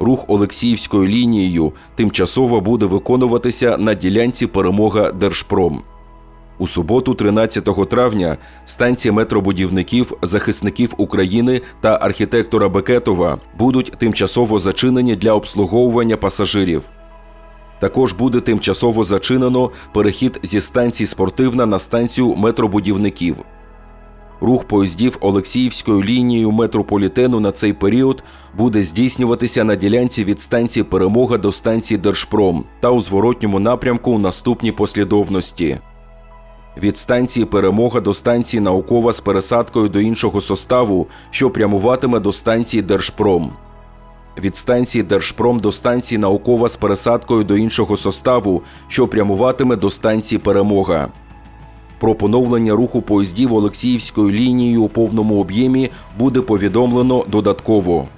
Рух Олексіївською лінією тимчасово буде виконуватися на ділянці перемога Держпром. У суботу, 13 травня, станція метробудівників, захисників України та архітектора Бекетова будуть тимчасово зачинені для обслуговування пасажирів. Також буде тимчасово зачинено перехід зі станції спортивна на станцію метробудівників. Рух поїздів Олексіївською лінією метрополітену на цей період буде здійснюватися на ділянці від станції Перемога до станції Держпром та у зворотньому напрямку у наступній послідовності. Від станції Перемога до станції Наукова з пересадкою до іншого составу, що прямуватиме до станції Держпром. Від станції Держпром до станції Наукова з пересадкою до іншого составу, що прямуватиме до станції Перемога. Про поновлення руху поїздів Олексіївською лінією у повному об'ємі буде повідомлено додатково.